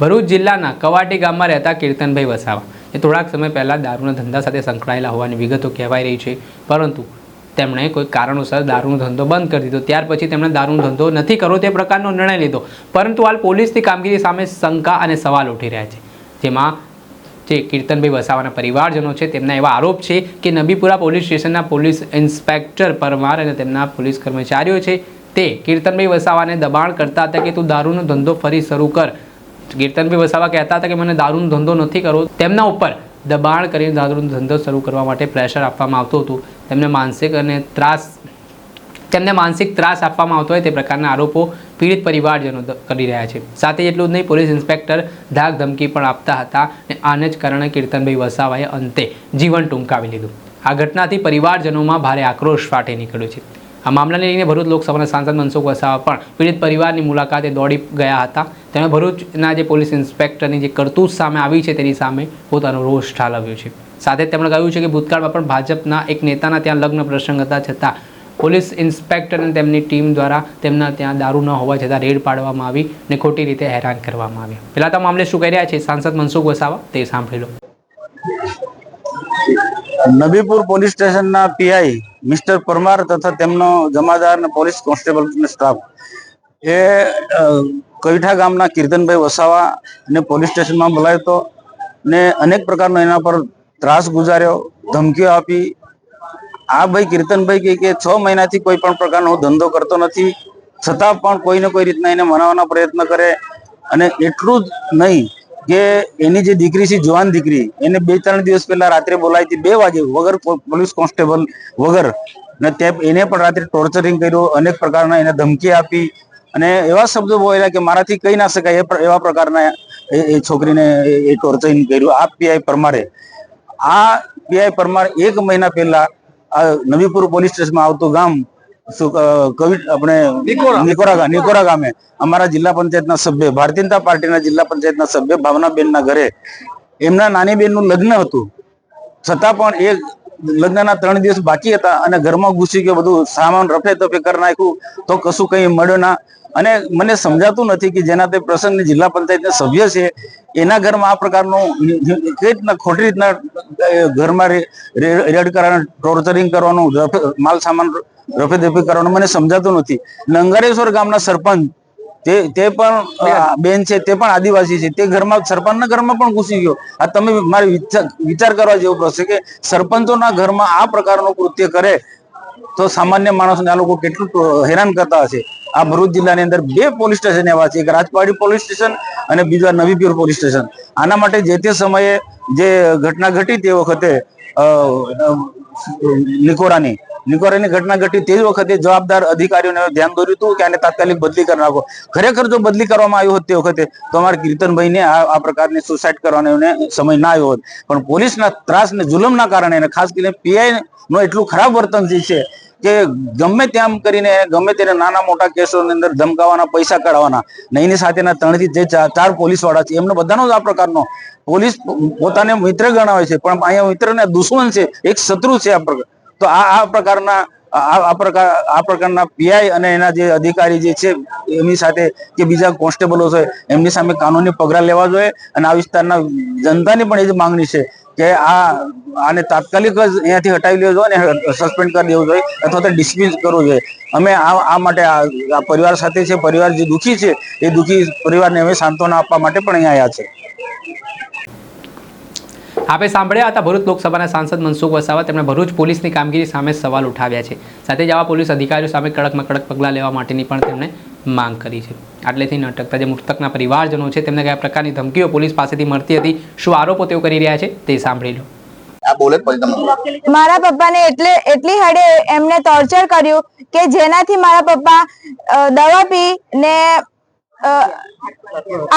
ભરૂચ જિલ્લાના કવાટી ગામમાં રહેતા કીર્તનભાઈ વસાવા. એ થોડાક સમય પહેલાં દારૂના ધંધા સાથે સંકળાયેલા હોવાની વિગતો કહેવાઈ રહી છે. પરંતુ તેમણે કોઈ કારણોસર દારૂનો ધંધો બંધ કરી દીધો. ત્યાર પછી તેમણે દારૂનો ધંધો નથી કરવો તે પ્રકારનો નિર્ણય લીધો. પરંતુ હાલ પોલીસની કામગીરી સામે શંકા અને સવાલ ઉઠી રહ્યા છે. જેમાં જે કીર્તનભાઈ વસાવાના પરિવારજનો છે, તેમના એવા આરોપ છે કે નબીપુરા પોલીસ સ્ટેશનના પોલીસ ઇન્સ્પેક્ટર પરમાર અને તેમના પોલીસ કર્મચારીઓ છે. તે કીર્તનભાઈ વસાવાને દબાણ કરતા હતા કે તું દારૂનો ધંધો ફરી શરૂ કર. કીર્તનભાઈ વસાવા કહેતા હતા કે મને દારૂનો ધંધો નથી કરવો. તેમના ઉપર દબાણ કરીને દારૂનો ધંધો શરૂ કરવા માટે પ્રેશર આપવામાં આવતું હતું. તેમને માનસિક અને ત્રાસ, તેમને માનસિક ત્રાસ આપવામાં આવતો હોય તે પ્રકારના આરોપો પીડિત પરિવારજનો કરી રહ્યા છે. સાથે એટલું જ નહીં, પોલીસ ઇન્સ્પેક્ટર ધાક ધમકી પણ આપતા હતા અને આને જ કારણે કીર્તનભાઈ વસાવાએ અંતે જીવન ટૂંકાવી લીધું. આ ઘટનાથી પરિવારજનોમાં ભારે આક્રોશ ફાટી નીકળ્યો છે. આ મામલાને લઈને ભરૂચ લોકસભાના સાંસદ મનસુખ વસાવા પણ પીડિત પરિવારની મુલાકાતે દોડી ગયા હતા. તેમણે ભરૂચના જે પોલીસ ઇન્સ્પેક્ટરની જે કરતૂત સામે આવી છે તેની સામે પોતાનો રોષ ઠાલવ્યો છે. સાથે તેમણે કહ્યું છે કે ભૂતકાળમાં પણ ભાજપના એક નેતાના ત્યાં લગ્ન પ્રસંગ હતા છતાં પોલીસ ઇન્સ્પેક્ટર અને તેમની ટીમ દ્વારા તેમના ત્યાં દારૂ ન હોવા છતાં રેડ પાડવામાં આવી અને ખોટી રીતે હેરાન કરવામાં આવ્યા. પહેલાં તો મામલે શું કહી રહ્યા છે સાંસદ મનસુખ વસાવા? તે સાંભળી લો. નબીપુર પોલીસ સ્ટેશનના પીઆઈ મિસ્ટર પરમાર તથા તેમનો જમાદાર અને પોલીસ કોન્સ્ટેબલ સ્ટાફ એ કવિઠા ગામના કીર્તનભાઈ વસાવા ને પોલીસ સ્ટેશનમાં બોલાવ્યો હતો ને અનેક પ્રકારનો એના પર ત્રાસ ગુજાર્યો, ધમકીઓ આપી. આ ભાઈ કીર્તનભાઈ કહે કે છ મહિનાથી કોઈ પણ પ્રકારનો હું ધંધો કરતો નથી. છતાં પણ કોઈને કોઈ રીતના એને મનાવવાનો પ્રયત્ન કરે અને એટલું જ નહીં કે એની જે દીકરી છે, જુવાન દીકરી, એને બે ત્રણ દિવસ પહેલા રાત્રે બોલાવી હતી, બે વાગે વગર પોલીસ કોન્સ્ટેબલ વગર. ને તે એને પણ રાત્રે ટોર્ચરિંગ કર્યું, અનેક પ્રકારના એને ધમકી આપી. અને એવા શબ્દો બોલ્યા કે મારાથી કહી ના શકાય એવા પ્રકારના એ છોકરીને એ- ટોર્ચરિંગ કર્યું, આ પીઆઈ પરમારે. આ પીઆઈ પરમાર એક મહિના પહેલા નવીપુર પોલીસ સ્ટેશનમાં આવતું ગામ શું, અ, કવિ આપણે નિકોરા. નિકોરા ગામે અમારા જિલ્લા પંચાયતના સભ્ય ભારતીય જનતા પાર્ટીના જિલ્લા પંચાયતના સભ્ય ભાવનાબેનના ઘરે એમના નાની બેનનું લગ્ન હતું. છતાં પણ એ લગ્નના ત્રણ દિવસ બાકી હતા અને ઘરમાં ઘૂસી ગયો, બધું સામાન રફે તફે કરી નાખ્યું, તો કશું કઈ મળ્યો ના. અને મને સમજાતું નથી કે જેના તે પ્રસંગની જિલ્લા પંચાયતના સભ્ય છે, એના ઘરમાં આ પ્રકારનું કઈ રીતના ખોટી રીતના ઘરમાં રેડ કરવાનું ટોર્ચરિંગ કરવાનું માલ સામાન રફે દફે કરવાનું મને સમજાતું નથી. લંગારેશ્વર ગામના સરપંચ તે તે પણ બેન છે તે પણ આદિવાસી છે. તે ઘરમાં સરપંચના ઘરમાં પણ ઘૂસી ગયો. આ તમે મારે વિચાર કરવા જેવો પ્રશ્ન કે સરપંચોના ઘરમાં આ પ્રકારનું કૃત્ય કરે તો સામાન્ય માણસને આ લોકો કેટલું હેરાન કરતા હશે. આ ભરૂચ જિલ્લાની અંદર બે પોલીસ સ્ટેશન એવા છે. એક રાજપાડી પોલીસ સ્ટેશન અને બીજા નવીપુર પોલીસ સ્ટેશન. આના માટે જે તે સમયે જે ઘટના ઘટી તે વખતે અ, નિકોરાની ઘટના ઘટી તે વખતે જવાબદાર અધિકારીઓને ધ્યાન દોર્યું હતું કે આને તાત્કાલિક બદલી કરી નાખો. ખરેખર જો બદલી કરવામાં આવ્યો હોત તે વખતે તો અમારા કીર્તનભાઈને આ પ્રકારની સુસાઇડ કરવાનો એને સમય ના આવ્યો હોત. પણ પોલીસના ત્રાસ ને જુલમના કારણે અને ખાસ કરીને પીઆઈ નો એટલું ખરાબ વર્તન જે છે કે ગમે તેમ કરીને ગમે તેને નાના મોટા કેસોની અંદર ધમકાવાના, પૈસા કાઢવાના ને સાથેના ત્રણથી જે ચાર પોલીસવાળા છે, એમને બધાનો જ આ પ્રકારનો પોલીસ પોતાને મિત્ર ગણાવે છે, પણ અહીંયા મિત્ર ને દુશ્મન છે, એક શત્રુ છે આ પ્રકાર તો આ આ પ્રકારના આ પ્રકાર આ પ્રકારના પીઆઈ અને એના જે અધિકારી જે છે, એમની સાથે કે બીજા કોન્સ્ટેબલો છે, એમની સામે કાનૂની પગલા લેવા જોઈએ અને આ વિસ્તારના જનતાની પણ એ જ માંગણી છે કે આ આને તાત્કાલિક જ અહીંયાથી હટાવી લેવો જોઈએ અને સસ્પેન્ડ કરી દેવું જોઈએ અથવા તો ડિસમિસ કરવું જોઈએ. અમે આ આ માટે આ પરિવાર સાથે છે, પરિવાર જે દુઃખી છે, એ દુઃખી પરિવારને અમે સાંત્વના આપવા માટે પણ અહીંયા આવ્યા છે. આપે સાંભળ્યા હતા ભરૂચ લોકસભાના સાંસદ મનસુખ વસાવા. તેમણે ભરૂચ પોલીસની કામગીરી સામે સવાલ ઉઠાવ્યા છે. સાથે જ આવા પોલીસ અધિકારીઓ સામે કડકમાં કડક પગલાં લેવા માટેની પણ તેમણે માંગ કરી છે. આટલેથી ન અટકતા જે મૃતકના પરિવારજનો છે તેમને કયા પ્રકારની ધમકીઓ પોલીસ પાસેથી મળતી હતી શું આરોપો તેઓ કરી રહ્યા છે તે સાંભળી લો. મારા પપ્પાને એટલે એટલી હડે એમને ટોર્ચર કર્યું કે જેનાથી મારા પપ્પા દવા પી ને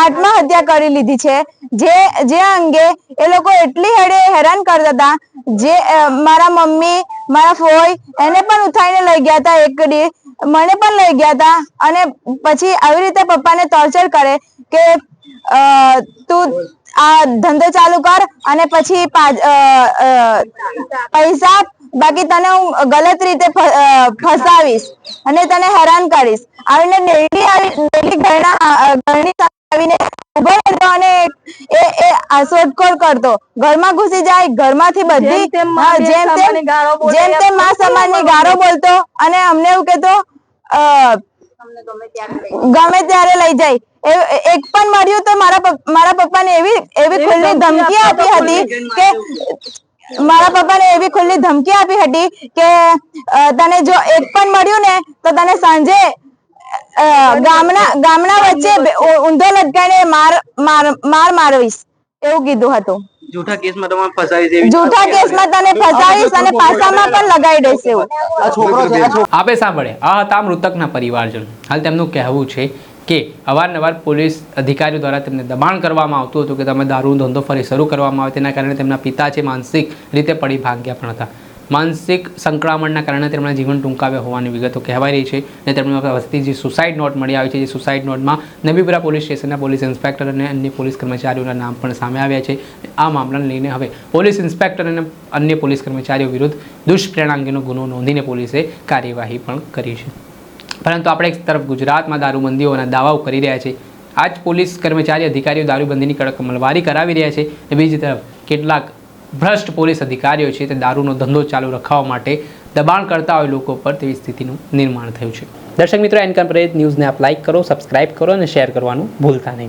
આત્મહત્યા કરી લીધી છે. જે જે અંગે એ લોકો એટલી હેડે હેરાન કરતા હતા. જે મારા મમ્મી, મારા ફોઈ એને પણ ઉઠાઈને લઈ ગયા હતા એક મને પણ લઈ ગયા હતા. અને પછી આવી રીતે પપ્પાને ટોર્ચર કરે કે તું આ ધંધો ચાલુ કર અને પછી પૈસા બાકી તને હું ગલત રીતે ફસાવીશ અને તને હેરાન કરીશ. આવીને નેડી આવી ડેલી ઘરના ઘરની આવીને ઊભો રહેતો અને એ એ શોધખોળ કરતો. ઘરમાં ઘૂસી જાય ઘરમાંથી બધી જેમ તેમ જેમ તેમ માં સમાનની ગાળો બોલતો અને અમને એવું કહેતો ગમે ત્યારે લઈ જાય. એક પણ મળ્યું તો મારા મારા પપ્પાને એવી એવી ખુલ્લી ધમકી આપી હતી કે મારા પપ્પાને એવી ખુલ્લી ધમકી આપી હતી કે તને જો એક પણ મળ્યું ને તો તને સાંજે ગામના ગામના વચ્ચે ઊંધો લટકાઈને માર માર માર મારવીશ એવું કીધું હતું. જૂઠા કેસમાં તમારે ફસાવી દેવી જૂઠા કેસમાં તને ફસાવીશ અને પાસામાં પણ લગાવી દઈશ એવું. આ છોકરો છે આપે સાંભળે. આ હતા મૃતકના પરિવારજન. હાલ તેમનું કહેવું છે કે અવારનવાર પોલીસ અધિકારીઓ દ્વારા તેમને દબાણ કરવામાં આવતું હતું કે તમે દારૂ ધંધો ફરી શરૂ કરવામાં આવે. તેના કારણે તેમના પિતા છે માનસિક રીતે પડી ભાગ્યા પણ હતા. માનસિક સંકળામણના કારણે તેમના જીવન ટૂંકાવ્યા હોવાની વિગતો કહેવાઈ રહી છે અને તેમના વસ્તી જે સુસાઇડ નોટ મળી આવી છે, જે સુસાઇડ નોટમાં નબીપુરા પોલીસ સ્ટેશનના પોલીસ ઇન્સ્પેક્ટર અને અન્ય પોલીસ કર્મચારીઓના નામ પણ સામે આવ્યા છે. આ મામલાને લઈને હવે પોલીસ ઇન્સ્પેક્ટર અને અન્ય પોલીસ કર્મચારીઓ વિરુદ્ધ દુષ્પ્રેરણા અંગેનો ગુનો નોંધીને પોલીસે કાર્યવાહી પણ કરી છે. પરંતુ આપણે એક તરફ ગુજરાતમાં દારૂબંધીઓના દાવાઓ કરી રહ્યા છે. આજ પોલીસ કર્મચારી અધિકારીઓ દારૂબંધીની કડક અમલવારી કરાવી રહ્યા છે બીજી તરફ કેટલાક ભ્રષ્ટ પોલીસ અધિકારીઓ છે તે દારૂનો ધંધો ચાલુ રખાવવા માટે દબાણ કરતા હોય લોકો પર તેવી સ્થિતિનું નિર્માણ થયું છે. દર્શક મિત્રો એનકમ ન્યૂઝને આપ લાઇક કરો સબસ્ક્રાઇબ કરો અને શેર કરવાનું ભૂલતા નહીં.